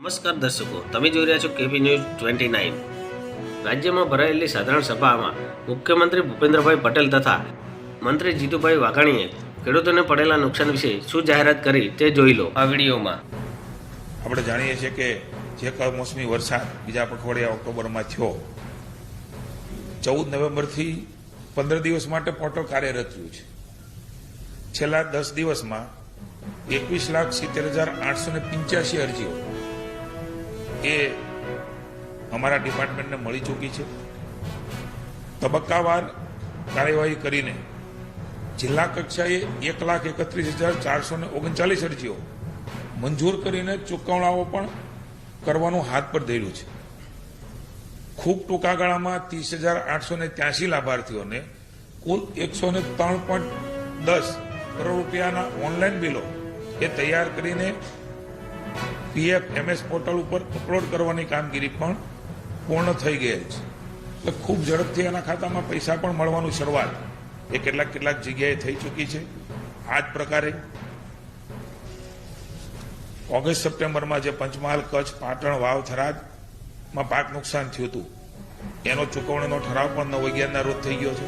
નમસ્કાર દર્શકો તમે જોઈ રહ્યા છો કેપી ન્યૂઝ ટ્વેન્ટી નાઇન. રાજ્યમાં ભરાયેલી સાધારણ સભામાં મુખ્યમંત્રી ભૂપેન્દ્રભાઈ પટેલ તથા મંત્રી જીતુભાઈ વાઘાણીએ ખેડૂતોને પડેલા નુકસાન વિશે શું જાહેરાત કરી તે જોઈ લો. આ વિડીયોમાં. આપણે જાણીએ છીએ કે જે કમોસમી વરસાદ બીજા પખવાડિયા ઓક્ટોબરમાં થયો ચૌદ નવેમ્બરથી પંદર દિવસ માટે પોટો કાર્યરત રહ્યું છે. છેલ્લા દસ દિવસમાં એકવીસ લાખ સિત્તેર હજાર આઠસો ને પંચ્યાસી અરજીઓ એ અમારા ડિપાર્ટમેન્ટને મળી ચૂકી છે. તબક્કાવાર કાર્યવાહી કરીને જિલ્લા કક્ષાએ એક લાખ એકત્રીસ હજાર ચારસો ને ઓગણચાલીસ અરજીઓ મંજૂર કરીને ચૂકવણાઓ પણ કરવાનું હાથ પર ધર્યું છે. ખૂબ ટૂંકા ગાળામાં ત્રીસ હજાર આઠસો ને ત્યાસી લાભાર્થીઓને કુલ એકસો ને ત્રણ પોઈન્ટ દસ કરોડ રૂપિયાના ઓનલાઈન બિલો એ તૈયાર કરીને પીએફ, એમએસ પોર્ટલ ઉપર અપલોડ કરવાની કામગીરી પણ પૂર્ણ થઈ ગયેલ છે. એટલે ખૂબ ઝડપથી એના ખાતામાં પૈસા પણ મળવાનું શરૂઆત. એ કેટલાક કેટલાક જગ્યાએ થઈ ચૂકી છે. આ જ પ્રકારે ઓગસ્ટ સપ્ટેમ્બરમાં જે પંચમહાલ, કચ્છ, પાટણ, વાવ, થરાદમાં પાક નુકસાન થયું હતું. એનો ચૂકવણીનો ઠરાવ પણ નવ અગિયારના રોજ થઈ ગયો છે.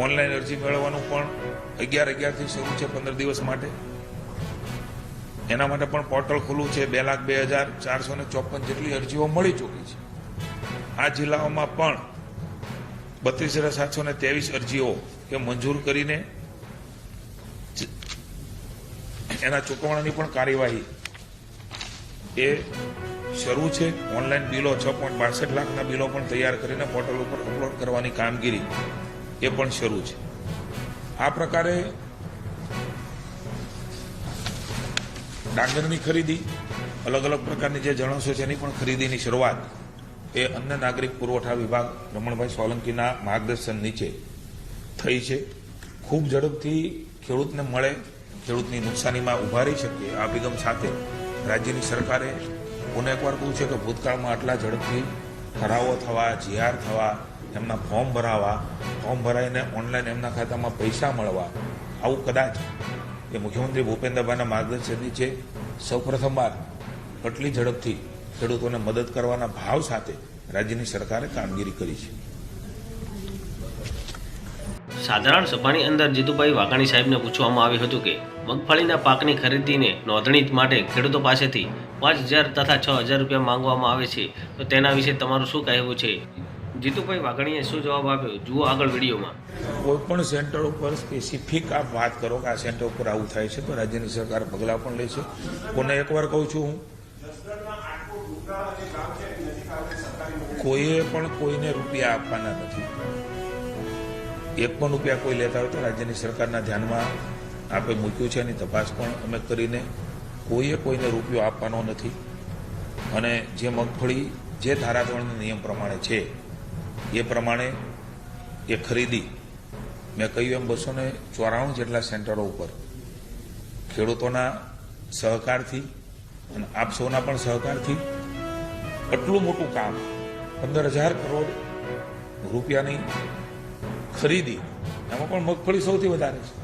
ઓનલાઈન અરજી મેળવવાનું પણ અગિયાર અગિયારથી શરૂ છે પંદર દિવસ માટે. એના માટે પણ પોર્ટલ ખુલ્લું છે, બે લાખ બે હજાર ચારસો ને ચોપન જેટલી અરજીઓ મળી ચૂકી છે. આ જિલ્લાઓમાં પણ બત્રીસ હજાર સાતસો ને ત્રેવીસ અરજીઓ એ મંજૂર કરીને એના ચૂકવણાની પણ કાર્યવાહી એ શરૂ છે. ઓનલાઈન બિલો છ પોઈન્ટ બાસઠ લાખના બિલો પણ તૈયાર કરીને પોર્ટલ ઉપર અપલોડ કરવાની કામગીરી એ પણ શરૂ છે. આ પ્રકારે ડાંગરની ખરીદી, અલગ અલગ પ્રકારની જે જણસો છે એની પણ ખરીદીની શરૂઆત એ અન્ય નાગરિક પુરવઠા વિભાગ રમણભાઈ સોલંકીના માર્ગદર્શન નીચે થઈ છે. ખૂબ ઝડપથી ખેડૂતને મળે, ખેડૂતની નુકસાનીમાં રહી શકીએ આ અભિગમ સાથે રાજ્યની સરકારે પુનઃ એકવાર કહ્યું છે કે ભૂતકાળમાં આટલા ઝડપથી ઠરાવો થવા, જીઆર થવા, એમના ફોર્મ ભરાવા, ફોર્મ ભરાઈને ઓનલાઈન એમના ખાતામાં પૈસા મળવા, આવું કદાચ એ મુખ્યમંત્રી ભૂપેન્દ્રભાઈના માર્ગદર્શન નીચે સૌપ્રથમવાર આટલી ઝડપથી ખેડૂતોને મદદ કરવાના ભાવ સાથે રાજ્યની સરકારે કામગીરી કરી છે. સાધારણ સભાની અંદર જીતુભાઈ વાઘાણી સાહેબને પૂછવામાં આવ્યું હતું કે, મગફળીના પાકની ખરીદીને નોંધણી માટે ખેડૂતો પાસેથી પાંચ હજાર તથા છ હજાર રૂપિયા માંગવામાં આવે છે. તો તેના વિશે તમારું શું કહેવું છે? જીતુભાઈ વાઘાણીએ શું જવાબ આપ્યો? જુઓ આગળ વિડીયોમાં. કોઈ પણ સેન્ટર ઉપર સ્પેસિફિક આપ વાત કરો કે આ સેન્ટર ઉપર આવું થાય છે, તો રાજ્યની સરકાર પગલાં પણ લે છે. કોને એકવાર કહું છું હું, કોઈએ પણ કોઈને રૂપિયા આપવાના નથી. એક પણ રૂપિયા કોઈ લેતા હોય તો રાજ્યની સરકારના ધ્યાનમાં આપણે મૂક્યું છે, એની તપાસ પણ અમે કરીને કોઈએ કોઈને રૂપિયો આપવાનો નથી. અને જે મગફળી, જે ધારાધોરણના નિયમ પ્રમાણે છે એ પ્રમાણે એ ખરીદી. મેં કહ્યું એમ બસો ને ચોરાણું જેટલા સેન્ટરો ઉપર. ખેડૂતોના સહકારથી અને આપ સૌના પણ સહકારથી આટલું મોટું કામ પંદર હજાર કરોડ રૂપિયાની ખરીદી, એમાં પણ મગફળી સૌથી વધારે છે.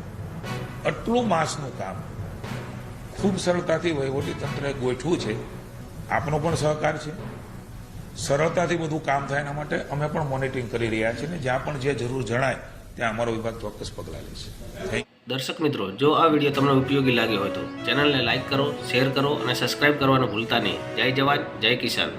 આટલું માસનું કામ ખૂબ સરળતાથી વહીવટી તંત્રએ ગોઠવું છે. આપનો પણ સહકાર છે. સરળતાથી બધું કામ થાય એના માટે અમે પણ મોનિટરિંગ કરી રહ્યા છીએ ને જ્યાં પણ જે જરૂર જણાય, ત્યાં અમારો વિભાગ ચોક્કસ પગલાં લેશે દર્શક મિત્રો, જો આ વીડિયો તમને ઉપયોગી લાગ્યો હોય તો ચેનલને લાઇક કરો, શેર કરો અને સબસ્ક્રાઇબ કરવાનું ભૂલતા નહીં. જય જવાન, જય કિસાન.